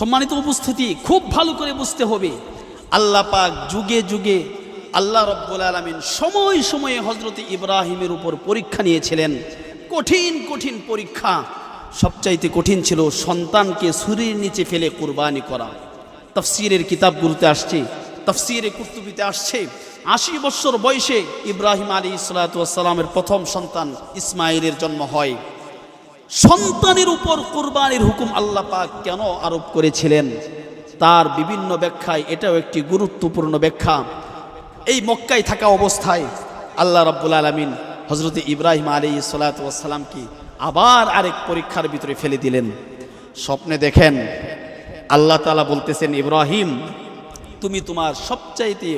সম্মানিত উপস্থিতি, খুব ভালো করে বুঝতে হবে। আল্লাহ পাক যুগে যুগে আল্লাহ রব্বুল আলমিন সময় সময়ে হজরত ইব্রাহিমের উপর পরীক্ষা নিয়েছিলেন। কঠিন কঠিন পরীক্ষা। সবচাইতে কঠিন ছিল সন্তানকে সুরির নিচে ফেলে কুরবানি করা। তফসিরের কিতাবগুলোতে আসছে, তফসিরে কুর্তুবিতে আসছে, আশি বছর বয়সে ইব্রাহিম আলী ইসলাতামের প্রথম সন্তান ইসমাইলের জন্ম হয়। সন্তানের উপর কুরবানির হুকুম আল্লাহ পাক কেন আরোপ করেছিলেন? তার বিভিন্ন ব্যাখ্যায় এটাও একটি গুরুত্বপূর্ণ ব্যাখ্যা। এই মক্কায় থাকা অবস্থায় আল্লাহ রাব্বুল আলমিন হজরত ইব্রাহিম আলী সালাতামকে আবার আরেক পরীক্ষার ভিতরে ফেলে দিলেন। স্বপ্নে দেখেন আল্লাহ তালা বলতেছেন, ইব্রাহিম, তুমি তোমার সবচাইতে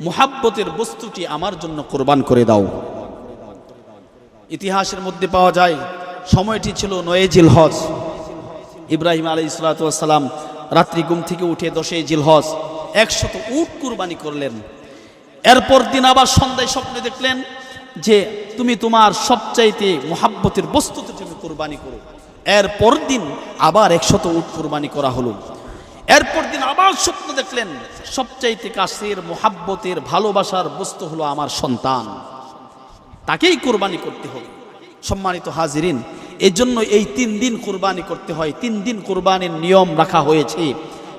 মোহাব্বতের বস্তুটি আমার জন্য কোরবান করে দাও। ইতিহাসের মধ্যে পাওয়া যায় সময়টি ছিল নয়ে হজ ইব্রাহিম আলী ইসলাতাম রাত্রি ঘুম থেকে উঠে দশে জিলহজ একশত উট কুরবানি করলেন। এরপর দিন আবার সন্ধ্যায় স্বপ্নে দেখলেন যে তুমি তোমার সবচাইতে মোহাব্বতের বস্তুতে তুমি কোরবানি করো। এরপর দিন আবার একশত উট কোরবানি করা হলো। এরপর দিন আবার স্বপ্ন দেখলেন সবচাইতে কাছের মোহাব্বতের ভালোবাসার বস্তু হলো আমার সন্তান। তাকেই কোরবানি করতে হবে। সম্মানিত হাজিরিন এই জন্য এই তিন দিন কোরবানি করতে হয়। তিন দিন কোরবানির নিয়ম রাখা হয়েছে।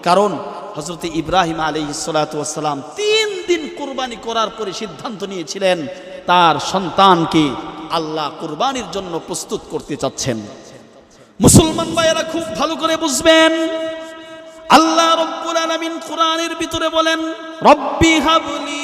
কারণ হজরত ইব্রাহিম আলী সালাম তিন দিন কোরবানি করার পরে সিদ্ধান্ত নিয়েছিলেন, তার সন্তানকে আল্লাহ কোরবানির জন্য প্রস্তুত করতে চাচ্ছেন। মুসলমান ভাইয়েরা খুব ভালো করে বুঝবেন, আল্লাহ রব্বুল আলামিন কোরআনের ভিতরে বলেন, রব্বি হাবলি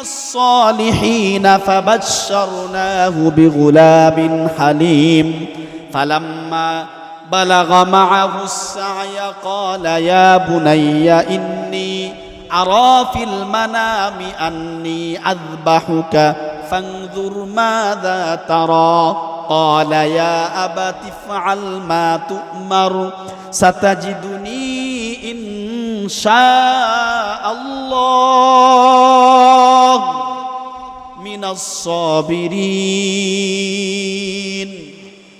الصالحين فبشرناه بغلام حليم. فلما بلغ معه السعي قال يا بني إني أرى في المنام أني أذبحك فانظر ماذا ترى. قال يا أبت افعل ما تؤمر ستجدني إن شاء الله. মিনাস সাবিরিন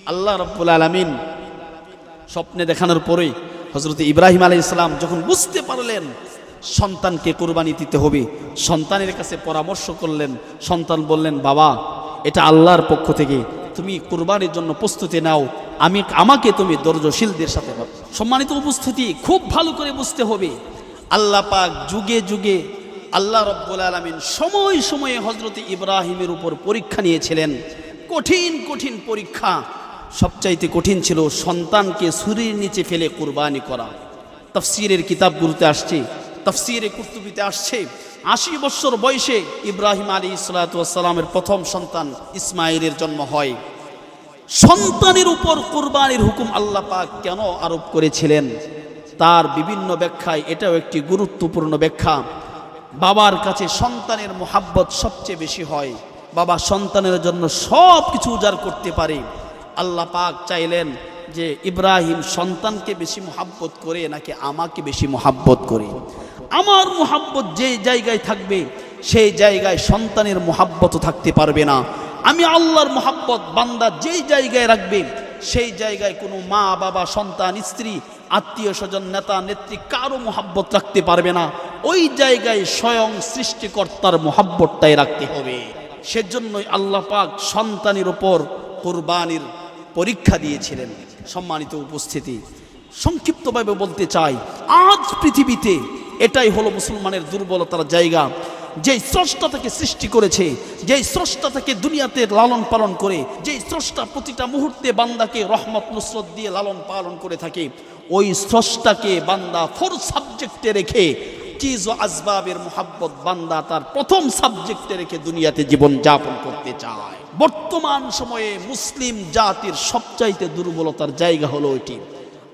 আল্লাহ রব্বুল আলামিন স্বপ্নে দেখানোর পরে হজরত ইব্রাহিম আলী ইসলাম যখন বুঝতে পারলেন সন্তানকে কোরবানি দিতে হবে, সন্তানের কাছে পরামর্শ করলেন, সন্তান বললেন, বাবা, এটা আল্লাহর পক্ষ থেকে, তুমি কোরবানির জন্য প্রস্তুতি নাও, আমি, আমাকে তুমি ধৈর্যশীলদের সাথে সম্মানিত উপস্থিতি, খুব ভালো করে বুঝতে হবে। আল্লাহ পাক যুগে যুগে আল্লাহ রব্বুল আলমিন সময় সময়ে হজরত ইব্রাহিমের উপর পরীক্ষা নিয়েছিলেন। কঠিন কঠিন পরীক্ষা। সবচাইতে কঠিন ছিল সন্তানকে সুরির নিচে ফেলে কোরবানি করা। তফসিরের কিতাবগুলোতে আসছে, তফসিরে কুর্তুবিতে আসছে, আশি বছর বয়সে ইব্রাহিম আলী ইসলাতামের প্রথম সন্তান ইসমাইলের জন্ম হয়। সন্তানের উপর কোরবানির হুকুম আল্লাহ পাক কেন আরোপ করেছিলেন? তার বিভিন্ন ব্যাখ্যায় এটাও একটি গুরুত্বপূর্ণ ব্যাখ্যা। বাবার কাছে সন্তানের মোহাব্বত সবচেয়ে বেশি হয়। বাবা সন্তানের জন্য সব কিছু উজাড় করতে পারে। আল্লাহ পাক চাইলেন যে ইব্রাহিম সন্তানকে বেশি মোহাব্বত করে নাকি আমাকে বেশি মোহাব্বত করে। আমার মোহাব্বত যে জায়গায় থাকবে, সেই জায়গায় সন্তানের মোহাব্বতও থাকতে পারবে না। আমি আল্লাহর মোহাব্বত বান্দা যেই জায়গায় রাখবে, সেই জায়গায় কোনো মা, বাবা, সন্তান, স্ত্রী আত্মীয় স্বজন নেতা, নেত্রী কারও মোহাব্বত রাখতে পারবে না। ওই জায়গায় স্বয়ং সৃষ্টিকর্তার মোহাব্বতটাই রাখতে হবে। সেজন্যই আল্লাহ পাক সন্তানের ওপর কোরবানির পরীক্ষা দিয়েছিলেন। সম্মানিত উপস্থিতি, সংক্ষিপ্তভাবে বলতে চাই, আজ পৃথিবীতে এটাই হলো মুসলমানের দুর্বলতার জায়গা। যেই স্রষ্টা তাকে সৃষ্টি করেছে, যেই স্রষ্টা তাকে দুনিয়াতে লালন পালন করে, যেই স্রষ্টা প্রতিটা মুহূর্তে বান্দাকে রহমত, নুসরত দিয়ে লালন পালন করে থাকে, ওই স্রষ্টাকে বান্দা ফোর সাবজেক্টে রেখে চিজ ও আসবাবের মোহাব্বত বান্দা তার প্রথম সাবজেক্টে রেখে দুনিয়াতে জীবন যাপন করতে চায়। বর্তমান সময়ে মুসলিম জাতির সবচাইতে দুর্বলতার জায়গা হলো ওইটি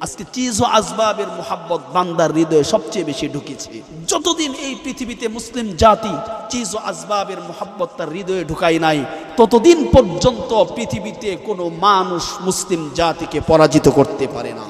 আজকে চিজ ও আসবাবের মোহাব্বত বান্দার হৃদয়ে সবচেয়ে বেশি ঢুকেছে। যতদিন এই পৃথিবীতে মুসলিম জাতি চিজ ও আসবাবের মোহাব্বত তার হৃদয়ে ঢুকাই নাই, ততদিন পর্যন্ত পৃথিবীতে কোনো মানুষ মুসলিম জাতিকে পরাজিত করতে পারে না